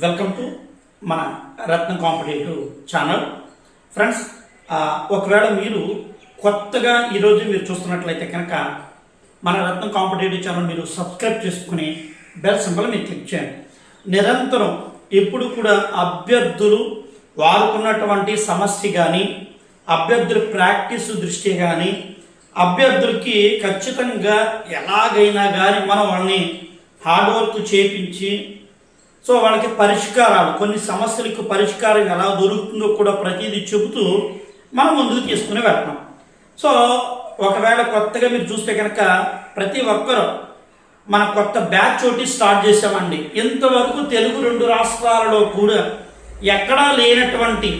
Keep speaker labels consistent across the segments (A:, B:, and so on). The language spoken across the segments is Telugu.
A: వెల్కమ్ టు మన రత్న కాంపిటేటివ్ ఛానల్. ఫ్రెండ్స్ ఒకవేళ మీరు కొత్తగా ఈరోజు మీరు చూస్తున్నట్లయితే కనుక మన రత్న కాంపిటేటివ్ ఛానల్ మీరు సబ్స్క్రైబ్ చేసుకుని బెల్ సింబల్ మీరు క్లిక్ చేయండి. నిరంతరం ఎప్పుడు కూడా అభ్యర్థులు వారుకున్నటువంటి సమస్య కానీ అభ్యర్థుల ప్రాక్టీస్ దృష్టి కానీ అభ్యర్థులకి ఖచ్చితంగా ఎలాగైనా కానీ మనం వాళ్ళని హార్డ్ వర్క్ చేపించి సో వాళ్ళకి పరిష్కారాలు కొన్ని సమస్యలకు పరిష్కారం ఎలా దొరుకుతుందో కూడా ప్రతిదీ చెబుతూ మనం ముందుకు తీసుకుని వెళ్తాం. సో ఒకవేళ కొత్తగా మీరు చూస్తే కనుక ప్రతి ఒక్కరూ మన కొత్త బ్యాచ్ ఒకటి స్టార్ట్ చేసామండి ఇంతవరకు తెలుగు రెండు రాష్ట్రాలలో కూడా ఎక్కడా లేనటువంటి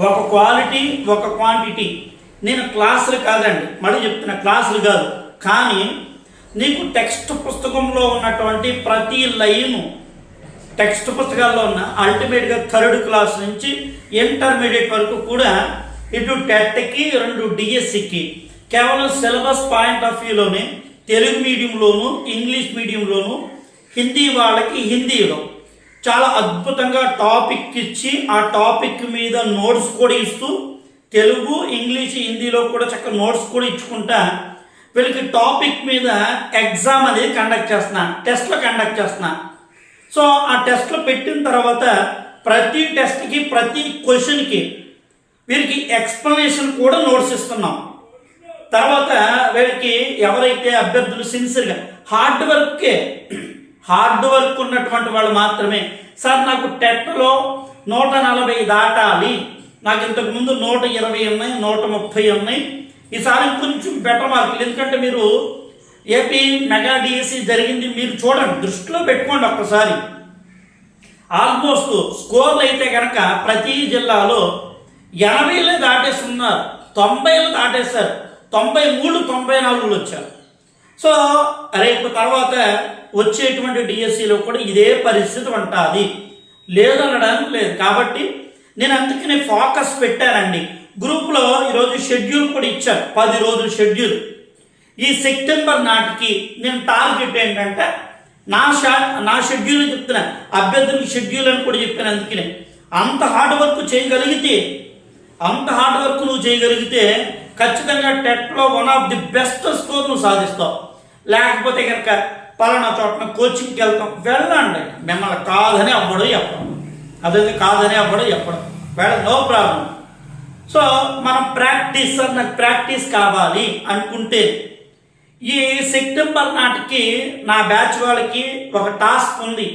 A: ఒక క్వాలిటీ ఒక క్వాంటిటీ. నేను క్లాసులు కాదండి మళ్ళీ చెప్తున్న క్లాసులు కాదు. కానీ నీకు టెక్స్ట్ పుస్తకంలో ఉన్నటువంటి ప్రతి లైను టెక్స్ట్ పుస్తకాల్లో ఉన్న అల్టిమేట్గా థర్డ్ క్లాస్ నుంచి ఇంటర్మీడియట్ వరకు కూడా ఇటు టెట్కి రెండు డిఎస్సికి కేవలం సిలబస్ పాయింట్ ఆఫ్ వ్యూలోనే తెలుగు మీడియంలోను ఇంగ్లీష్ మీడియంలోను హిందీ వాళ్ళకి హిందీలో చాలా అద్భుతంగా టాపిక్ ఇచ్చి ఆ టాపిక్ మీద నోట్స్ కూడా ఇస్తూ తెలుగు ఇంగ్లీష్ హిందీలో కూడా చక్కగా నోట్స్ కూడా ఇచ్చుకుంటా వీళ్ళకి టాపిక్ మీద ఎగ్జామ్ అనేది కండక్ట్ చేస్తున్నా టెస్ట్లో కండక్ట్ చేస్తున్నా. సో ఆ టెస్ట్లో పెట్టిన తర్వాత ప్రతి టెస్ట్కి ప్రతి క్వశ్చన్కి వీరికి ఎక్స్ప్లెనేషన్ కూడా నోట్స్ ఇస్తున్నాం. తర్వాత వీరికి ఎవరైతే అభ్యర్థులు సిన్సియర్గా హార్డ్ వర్క్కే హార్డ్ వర్క్ ఉన్నటువంటి వాళ్ళు మాత్రమే సార్ నాకు టెట్లో నూట నలభై దాటాలి. నాకు ఇంతకు ముందు నూట ఇరవై ఉన్నాయి నూట ముప్పై ఉన్నాయి. ఈసారి కొంచెం బెటర్ మార్కులు ఎందుకంటే మీరు ఏపీ మెగా డిఎస్సి జరిగింది మీరు చూడండి దృష్టిలో పెట్టుకోండి ఒక్కసారి. ఆల్మోస్ట్ స్కోర్లు అయితే కనుక ప్రతి జిల్లాలో ఎనభైలే దాటేస్తున్నారు తొంభైలు దాటేశారు తొంభై మూడు తొంభై నాలుగులు వచ్చారు. సో రేపు తర్వాత వచ్చేటువంటి డిఎస్సిలో కూడా ఇదే పరిస్థితి ఉంటుంది. లేదనడానికి లేదు. కాబట్టి నేను అందుకనే ఫోకస్ పెట్టానండి. గ్రూప్లో ఈరోజు షెడ్యూల్ కూడా ఇచ్చాను పది రోజుల షెడ్యూల్ ఈ సెప్టెంబర్ నాటికి నేను టార్గెట్ ఏంటంటే నా షా నా షెడ్యూల్ చెప్తున్నా. అభ్యర్థులకి షెడ్యూల్ అని కూడా చెప్పాను అందుకనే. అంత హార్డ్ వర్క్ చేయగలిగితే అంత హార్డ్ వర్క్ నువ్వు చేయగలిగితే ఖచ్చితంగా టెట్లో one of the best score నువ్వు సాధిస్తావు. లేకపోతే కనుక పలానా చోటన కోచింగ్కి వెళ్తాం. వెళ్ళండి. మిమ్మల్ని కాదని అవ్వడం చెప్పడం. అదే కాదని అవ్వడం చెప్పడం. వెళ్ళ నో ప్రాబ్లం. సో మనం ప్రాక్టీస్ నాకు ప్రాక్టీస్ కావాలి అనుకుంటే ఈ సెప్టెంబర్ నాటికి నా బ్యాచ్ వాళ్ళకి ఒక టాస్క్ ఉంది.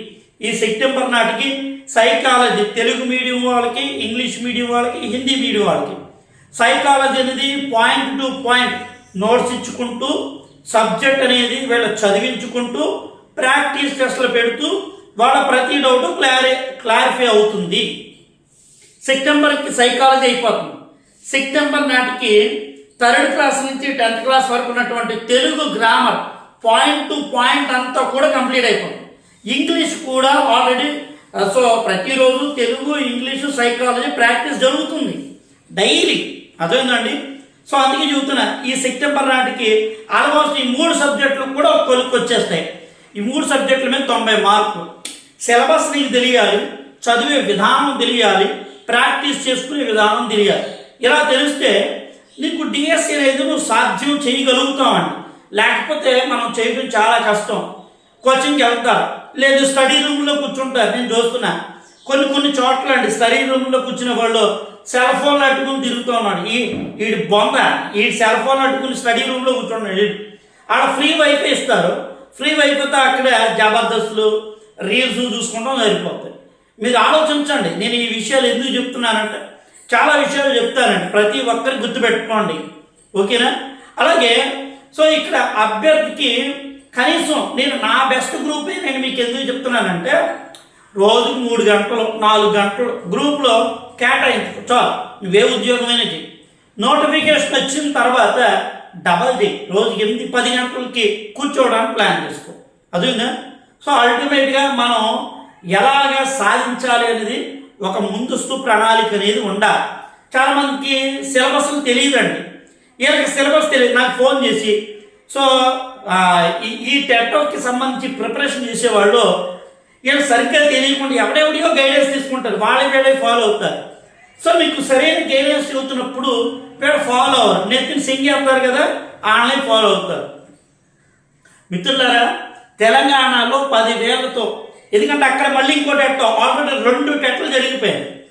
A: ఈ సెప్టెంబర్ నాటికి సైకాలజీ తెలుగు మీడియం వాళ్ళకి ఇంగ్లీష్ మీడియం వాళ్ళకి హిందీ మీడియం వాళ్ళకి. సైకాలజీ అనేది పాయింట్ టు పాయింట్ నోట్స్ ఇచ్చుకుంటూ సబ్జెక్ట్ అనేది వీళ్ళు చదివించుకుంటూ ప్రాక్టీస్ టెస్ట్లు పెడుతూ వాళ్ళ ప్రతి డౌట్ క్లారి క్లారిఫై అవుతుంది. సెప్టెంబర్కి సైకాలజీ అయిపోతుంది. సెప్టెంబర్ నాటికి థర్డ్ క్లాస్ నుంచి టెన్త్ క్లాస్ వరకు ఉన్నటువంటి Telugu grammar point to point అంతా కూడా కంప్లీట్ అయిపోతుంది ఇంగ్లీష్ కూడా ఆల్రెడీ సో ప్రతిరోజు తెలుగు ఇంగ్లీషు సైకాలజీ ప్రాక్టీస్ జరుగుతుంది. డైలీ. అదేందండి సో అందుకే చెబుతున్నా ఈ సెప్టెంబర్ నాటికి ఆల్మోస్ట్ ఈ మూడు సబ్జెక్టులు కూడా ఒక కొలుక్కి వచ్చేస్తాయి ఈ మూడు సబ్జెక్టుల మీద తొంభై మార్కులు. సిలబస్ నీకు తెలియాలి చదివే విధానం తెలియాలి ప్రాక్టీస్ చేసుకునే విధానం తెలియాలి. ఇలా తెలిస్తే నీకు డిఎస్సి అనేది నువ్వు సాధ్యం చేయగలుగుతామండి లేకపోతే మనం చేయడం చాలా కష్టం. కోచింగ్కి వెళ్తారు. లేదు స్టడీ రూమ్లో కూర్చుంటారు. నేను చూస్తున్నా. కొన్ని కొన్ని చోట్ల అండి స్టడీ రూమ్లో కూర్చునే వాళ్ళు సెల్ ఫోన్ అట్టుకుని తిరుగుతూ ఉన్నాడు. ఈ వీడి బొమ్మ ఈ సెల్ ఫోన్ అట్టుకుని స్టడీ రూమ్లో కూర్చున్నాడు వీడు. ఆడ ఫ్రీ వైఫై ఇస్తారు. ఫ్రీ వైఫైతో అక్కడ జబర్దస్తులు రీల్స్ చూసుకుంటాం సరిపోతాయి మీరు ఆలోచించండి. నేను ఈ విషయాలు ఎందుకు చెప్తున్నానంటే చాలా విషయాలు చెప్తానండి ప్రతి ఒక్కరు గుర్తుపెట్టుకోండి. ఓకేనా? అలాగే సో ఇక్కడ అభ్యర్థికి కనీసం నేను నా బెస్ట్ గ్రూపే నేను మీకు ఎందుకు చెప్తున్నానంటే రోజుకు మూడు గంటలు నాలుగు గంటలు గ్రూప్లో కేటాయించుకో చాలు. నువ్వే ఉద్యోగమైనా చెయ్యి. నోటిఫికేషన్ వచ్చిన తర్వాత డబల్ డే రోజుకి ఎనిమిది పది గంటలకి కూర్చోవడానికి ప్లాన్ చేసుకో. అదేనా సో అల్టిమేట్గా మనం ఎలాగ సాధించాలి అనేది ఒక ముందస్తు ప్రణాళిక అనేది ఉండాలి. చాలామందికి సిలబస్ తెలియదండి. వీళ్ళకి సిలబస్ తెలియదు. నాకు ఫోన్ చేసి సో ఈ- టెట్వర్క్కి సంబంధించి ప్రిపరేషన్ చేసేవాళ్ళు వీళ్ళు సరిగ్గా తెలియకుండా ఎవడెవడియో గైడెన్స్ తీసుకుంటారు. వాళ్ళ వీళ్ళే ఫాలో అవుతారు. సో మీకు సరైన గైడెన్స్ చదువుతున్నప్పుడు వీళ్ళు ఫాలో అవ్వరు. నెత్తిని సింగి అంటారు కదా ఆన్లైన్ ఫాలో అవుతారు. మిత్రులారా తెలంగాణలో పదివేలతో ఎందుకంటే అక్కడ మళ్ళీ ఇంకో టెట్ ఆల్రెడీ రెండు టెట్లు జరిగిపోయాయి.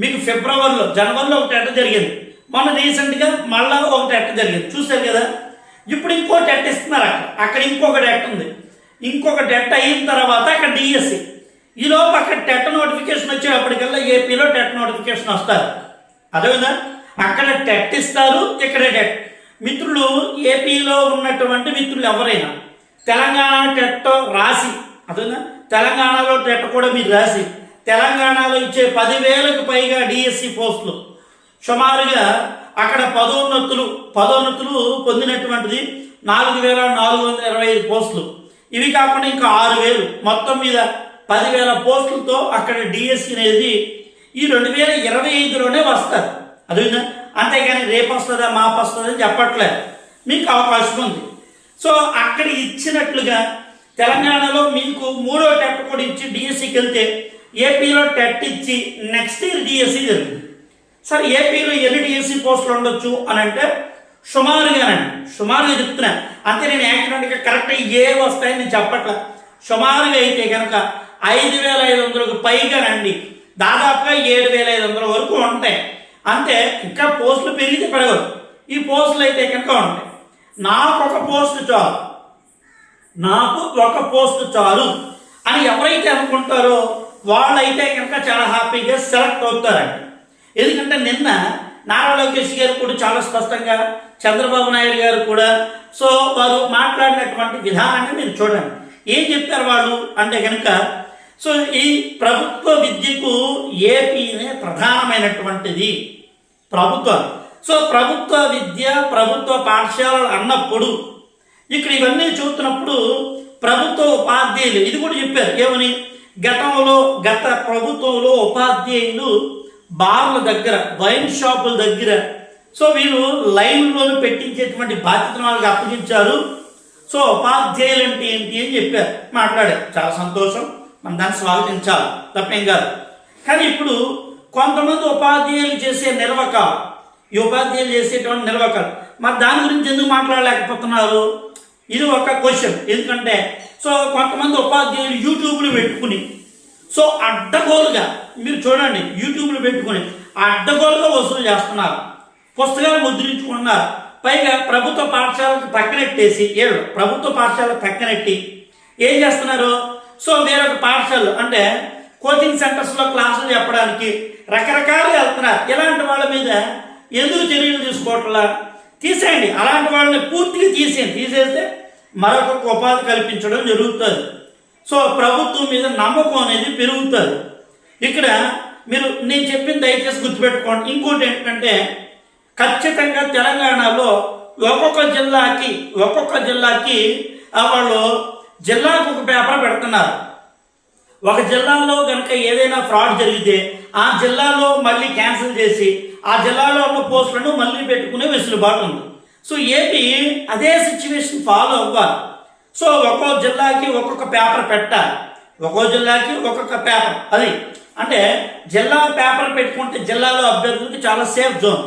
A: మీకు ఫిబ్రవరిలో జనవరిలో ఒక టెట్ జరిగింది. మొన్న రీసెంట్గా మళ్ళా ఒక టెట్ జరిగింది. చూశారు కదా? ఇప్పుడు ఇంకో టెట్ ఇస్తున్నారు అక్కడ. అక్కడ ఇంకొక టెట్ ఉంది. ఇంకొక టెట్ అయిన తర్వాత అక్కడ డిఎస్సి ఈలోపు అక్కడ టెట్ నోటిఫికేషన్ వచ్చేటప్పటికల్లా ఏపీలో టెట్ నోటిఫికేషన్ వస్తారు. అదేవిధంగా అక్కడ టెట్ ఇస్తారు ఇక్కడ టెట్. మిత్రులు ఏపీలో ఉన్నటువంటి మిత్రులు ఎవరైనా తెలంగాణ టెట్ రాసి అదేనా తెలంగాణలో టెట్ కూడా మీరు రాసి తెలంగాణలో ఇచ్చే పదివేలకు పైగా డిఎస్సి పోస్టులు. సుమారుగా అక్కడ పదోన్నతులు పదోన్నతులు పొందినటువంటిది నాలుగు వేల నాలుగు వందల ఇరవై ఐదు పోస్టులు. ఇవి కాకుండా ఇంకా ఆరు వేలు మొత్తం మీద పదివేల పోస్టులతో అక్కడ డిఎస్సి అనేది ఈ రెండు వేల ఇరవై ఐదులోనే వస్తారు అదేవిధంగా అంతేగాని రేపు వస్తుందా మాపు వస్తుందని అని చెప్పట్లేదు. మీకు అవకాశం ఉంది. సో అక్కడ ఇచ్చినట్లుగా తెలంగాణలో మీకు మూడో టెట్ కూడా ఇచ్చి డిఎస్సికి వెళ్తే ఏపీలో టెట్ ఇచ్చి నెక్స్ట్ ఇయర్ డిఎస్సి జరుగుతుంది. సార్ ఏపీలో ఎన్ని డిఎస్సి పోస్టులు ఉండొచ్చు అని అంటే సుమారుగానండి సుమారుగా చెప్తున్నా. అంతే నేను యాక్సిడెంట్గా కరెక్ట్ ఏ వస్తాయని నేను చెప్పట్లే. సుమారుగా అయితే కనుక ఐదు వేల ఐదు వందలకు పైగానండి దాదాపుగా ఏడు వేల ఐదు వందల వరకు ఉంటాయి. అంతే ఇంకా పోస్టులు పెరిగితే పెరగదు. ఈ పోస్టులు అయితే కనుక ఉంటాయి. నాకు ఒక పోస్ట్ చాలు. నాకు ఒక పోస్ట్ చాలు అని ఎవరైతే అనుకుంటారో వాళ్ళైతే కనుక చాలా హ్యాపీగా సెలెక్ట్ అవుతారండి. ఎందుకంటే నిన్న నారా లోకేష్ గారు కూడా చాలా స్పష్టంగా చంద్రబాబు నాయుడు గారు కూడా సో వారు మాట్లాడినటువంటి విధానాన్ని మీరు చూడండి. ఏం చెప్పారు వాళ్ళు? అంటే కనుక సో ఈ ప్రభుత్వ విద్యకు ఏపీనే ప్రధానమైనటువంటిది. ప్రభుత్వం సో ప్రభుత్వ విద్య ప్రభుత్వ పాఠశాలలు అన్నప్పుడు ఇక్కడ ఇవన్నీ చూస్తున్నప్పుడు ప్రభుత్వ ఉపాధ్యాయులు ఇది కూడా చెప్పారు ఏమని? గతంలో గత ప్రభుత్వంలో ఉపాధ్యాయులు బార్ల దగ్గర వైన్ షాపుల దగ్గర సో వీరు లైన్లో పెట్టించేటువంటి బాధ్యతను వాళ్ళకి అప్పగించారు. సో ఉపాధ్యాయులు అంటే ఏంటి అని చెప్పారు మాట్లాడారు. చాలా సంతోషం మనం దాన్ని స్వాగతించాలి తప్పేం కాదు. కానీ ఇప్పుడు కొంతమంది ఉపాధ్యాయులు చేసే నిర్వకాలు ఈ ఉపాధ్యాయులు చేసేటువంటి నిర్వకాలు మరి దాని గురించి ఎందుకు మాట్లాడలేకపోతున్నారు? ఇది ఒక క్వశ్చన్ ఎందుకంటే సో కొంతమంది ఉపాధ్యాయులు యూట్యూబ్లు పెట్టుకుని సో అడ్డగోలుగా మీరు చూడండి యూట్యూబ్లు పెట్టుకుని అడ్డగోలుగా వసూలు చేస్తున్నారు. పుస్తకాలు ముద్రించుకున్నారు పైగా ప్రభుత్వ పాఠశాలకు పక్కనెట్టేసి ఏడు ప్రభుత్వ పాఠశాలకు పక్కనెట్టి ఏం చేస్తున్నారు? సో వేరొక పాఠశాలలు అంటే కోచింగ్ సెంటర్స్లో క్లాసులు చెప్పడానికి రకరకాలు వెళ్తున్నారు. ఇలాంటి వాళ్ళ మీద ఎందుకు చర్యలు తీసుకోవట్లా? తీసేయండి. అలాంటి వాళ్ళని పూర్తిగా తీసేయండి. తీసేస్తే మరొక ఉపాధి కల్పించడం జరుగుతుంది. సో ప్రభుత్వం మీద నమ్మకం అనేది పెరుగుతుంది. ఇక్కడ మీరు నేను చెప్పింది దయచేసి గుర్తుపెట్టుకోండి. ఇంకోటి ఏంటంటే ఖచ్చితంగా తెలంగాణలో ఒక్కొక్క జిల్లాకి ఒక్కొక్క జిల్లాకి వాళ్ళు జిల్లాకు ఒక పేపర్ పెడుతున్నారు. ఒక జిల్లాలో కనుక ఏదైనా ఫ్రాడ్ జరిగితే ఆ జిల్లాలో మళ్ళీ క్యాన్సిల్ చేసి ఆ జిల్లాలో ఉన్న పోస్టులను మళ్ళీ పెట్టుకునే వెసులుబాటు ఉంది. సో ఏపీ అదే సిచ్యువేషన్ ఫాలో అవ్వాలి. సో ఒక్కో జిల్లాకి ఒక్కొక్క పేపర్ పెట్టాలి. ఒక్కో జిల్లాకి ఒక్కొక్క పేపర్ అది. అంటే జిల్లా పేపర్ పెట్టుకుంటే జిల్లాలో అభ్యర్థులకు చాలా సేఫ్ జోన్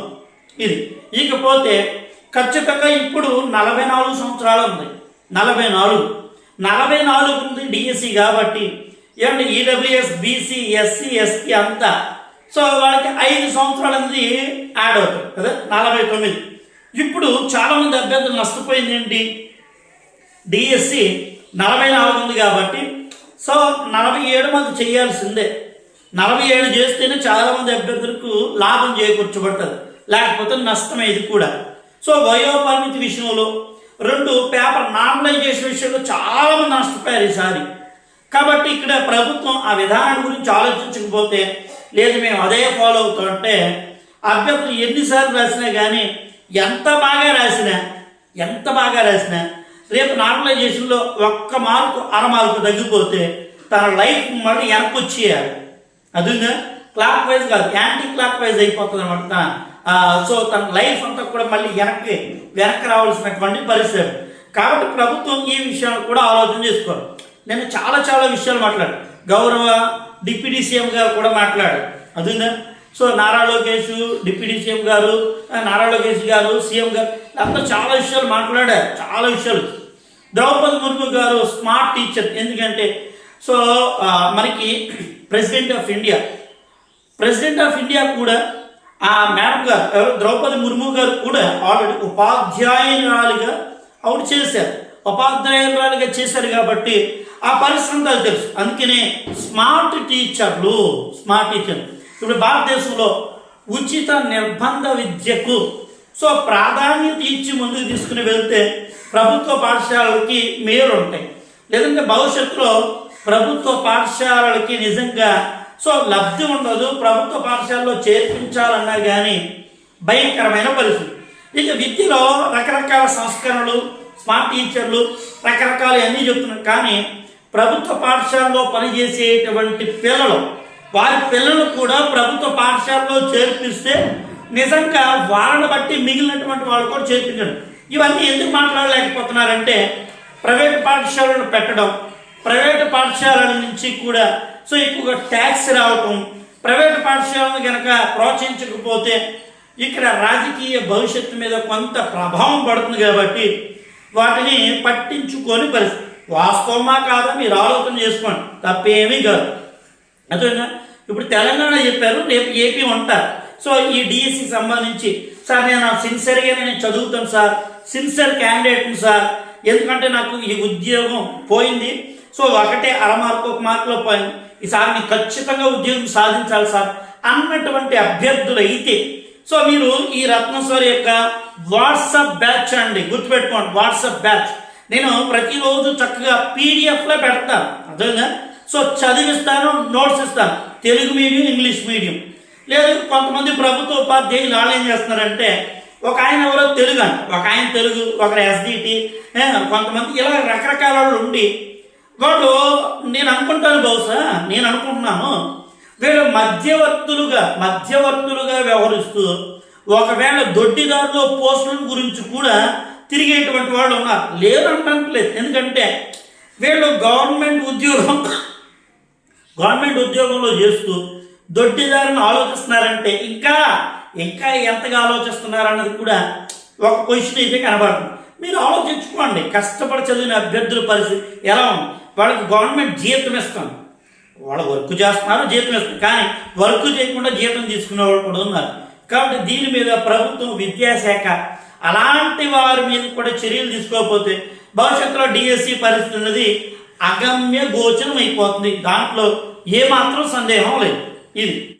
A: ఇది. ఇకపోతే ఖచ్చితంగా ఇప్పుడు నలభై నాలుగు సంవత్సరాలు ఉంది. నలభై నాలుగు. నలభై నాలుగు ఉంది డిఎస్సి కాబట్టి ఏమంటే ఈడబ్ల్యూఎస్ బీసీ ఎస్సీ ఎస్టీ అంతా. సో వాళ్ళకి ఐదు సంవత్సరాలు అనేది యాడ్ అవుతుంది కదా? నలభై తొమ్మిది. ఇప్పుడు చాలామంది అభ్యర్థులు నష్టపోయింది ఏంటి? డిఎస్సి నలభై నాలుగు ఉంది కాబట్టి సో నలభై ఏడు మంది చేయాల్సిందే. నలభై ఏడు చేస్తేనే చాలామంది అభ్యర్థులకు లాభం చేకూర్చబడుతుంది. లేకపోతే నష్టమే ఇది కూడా. సో వయోపరిమితి విషయంలో రెండు పేపర్ నార్మలైజేషన్ విషయంలో చాలామంది నష్టపోయారు ఈసారి. కాబట్టి ఇక్కడ ప్రభుత్వం ఆ విధానం గురించి ఆలోచించకపోతే లేదు మేము అదే ఫాలో అవుతామంటే అభ్యర్థులు ఎన్నిసార్లు రాసినా కానీ ఎంత బాగా రాసినా ఎంత బాగా రాసినా రేపు నార్మలైజేషన్లో ఒక్క మార్కు అర మార్కు తగ్గిపోతే తన లైఫ్ మళ్ళీ వెనక్కి వచ్చేయాలి. క్లాక్ వైజ్ కాదు యాంటీ క్లాక్ వైజ్ అయిపోతుంది అనమాట సో తన లైఫ్ అంతా కూడా మళ్ళీ వెనక్కి వెనక్కి రావాల్సినటువంటి పరిస్థితి. కాబట్టి ప్రభుత్వం ఈ విషయాన్ని కూడా ఆలోచన చేసుకోవాలి. నేను చాలా చాలా విషయాలు మాట్లాడు గౌరవ డిప్యూటీ సీఎం గారు కూడా మాట్లాడు అదుందా so Nara Lokesh deputy CM గారు నారా లోకేష్ గారు సీఎం గారు అంతా చాలా విషయాలు మాట్లాడారు. చాలా విషయాలు. ద్రౌపది ముర్ము గారు స్మార్ట్ టీచర్. ఎందుకంటే సో మనకి president of India. President of India కూడా ఆ మేడం గారు ఎవరు? ద్రౌపది ముర్ము గారు కూడా ఆల్రెడీ ఉపాధ్యాయురాలుగా అవుట్ చేశారు. ఉపాధ్యాయురాలుగా చేశారు కాబట్టి ఆ పరిశ్రమ తెలుసు. అందుకనే స్మార్ట్ టీచర్లు స్మార్ట్ టీచర్లు. ఇప్పుడు భారతదేశంలో ఉచిత నిర్బంధ విద్యకు సో ప్రాధాన్యత ఇచ్చి ముందుకు తీసుకుని వెళ్తే ప్రభుత్వ పాఠశాలలకి మేలు ఉంటాయి. లేదంటే భవిష్యత్తులో ప్రభుత్వ పాఠశాలలకి నిజంగా సో లబ్ధి ఉండదు. ప్రభుత్వ పాఠశాలలో చేర్పించాలన్నా కానీ భయంకరమైన పరిస్థితి. ఇక విద్యలో రకరకాల సంస్కరణలు స్మార్ట్ టీచర్లు రకరకాలు అన్నీ చెప్తున్నారు. కానీ ప్రభుత్వ పాఠశాలలో పనిచేసేటువంటి పిల్లలు వారి పిల్లలు కూడా ప్రభుత్వ పాఠశాలలో చేర్పిస్తే నిజంగా వాళ్ళని బట్టి మిగిలినటువంటి వాళ్ళు కూడా చేర్పించడం ఇవన్నీ ఎందుకు మాట్లాడలేకపోతున్నారంటే ప్రైవేట్ పాఠశాలను పెట్టడం ప్రైవేట్ పాఠశాలల నుంచి కూడా సో ఎక్కువగా ట్యాక్స్ రావటం ప్రైవేట్ పాఠశాలను కనుక ప్రోత్సహించకపోతే ఇక్కడ రాజకీయ భవిష్యత్తు మీద కొంత ప్రభావం పడుతుంది కాబట్టి వాటిని పట్టించుకొని పరిస్థితి. వాస్తవమా కాదా? మీరు ఆలోచన చేసుకోండి. తప్పేమీ కాదు. అదేనా ఇప్పుడు తెలంగాణ చెప్పారు రేపు ఏపీ ఉంటారు. సో ఈ డిఎస్సి సంబంధించి సార్ నేను సిన్సియర్గా నేను చదువుతాను సార్. సిన్సియర్ క్యాండిడేట్ని సార్. ఎందుకంటే నాకు ఈ ఉద్యోగం పోయింది. సో ఒకటే అర మార్కు ఒక మార్కులో పోయింది ఈసారి నేను ఖచ్చితంగా ఉద్యోగం సాధించాలి సార్ అన్నటువంటి అభ్యర్థులు అయితే. సో మీరు ఈ రత్నస్వరి యొక్క వాట్సాప్ బ్యాచ్ అండి గుర్తుపెట్టుకోండి వాట్సాప్ బ్యాచ్. నేను ప్రతిరోజు చక్కగా పీడిఎఫ్లో పెడతాను. అర్థంగా సో చదివిస్తాను నోట్స్ ఇస్తాను. Telugu medium English medium. లేదు కొంతమంది ప్రభుత్వ ఉపాధ్యాయులు వాళ్ళు ఏం చేస్తున్నారంటే ఒక ఆయన ఎవరో తెలుగు అని ఒక ఆయన తెలుగు ఒకరు ఎస్డిటి కొంతమంది ఇలా రకరకాల వాళ్ళు ఉండి వాళ్ళు నేను అనుకుంటాను బహుశా నేను అనుకుంటున్నాను వీళ్ళు మధ్యవర్తులుగా మధ్యవర్తులుగా వ్యవహరిస్తూ ఒకవేళ దొడ్డిదారులో పోస్టుల గురించి కూడా తిరిగేటువంటి వాళ్ళు ఉన్నారు. లేరు ఎందుకంటే వీళ్ళు గవర్నమెంట్ ఉద్యోగం గవర్నమెంట్ ఉద్యోగంలో చేస్తూ దొడ్డిదారిని ఆలోచిస్తున్నారంటే ఇంకా ఇంకా ఎంతగా ఆలోచిస్తున్నారన్నది కూడా ఒక క్వశ్చన్ అయితే కనబడుతుంది. మీరు ఆలోచించుకోండి. కష్టపడి చదివిన అభ్యర్థుల పరిస్థితి ఎలా ఉంది? వాళ్ళకి గవర్నమెంట్ జీతం ఇస్తాం వాళ్ళు వర్క్ చేస్తున్నారు జీతం ఇస్తున్నారు కానీ వర్క్ చేయకుండా జీతం తీసుకునే వాళ్ళు కూడా ఉన్నారు. కాబట్టి దీని మీద ప్రభుత్వం విద్యాశాఖ అలాంటి వారి మీద కూడా చర్యలు తీసుకోకపోతే భవిష్యత్తులో డిఎస్సి పరిస్థితి అనేది అగమ్య గోచరం అయిపోతుంది. దాంట్లో ఏమాత్రం సందేహం లేదు. ఇది.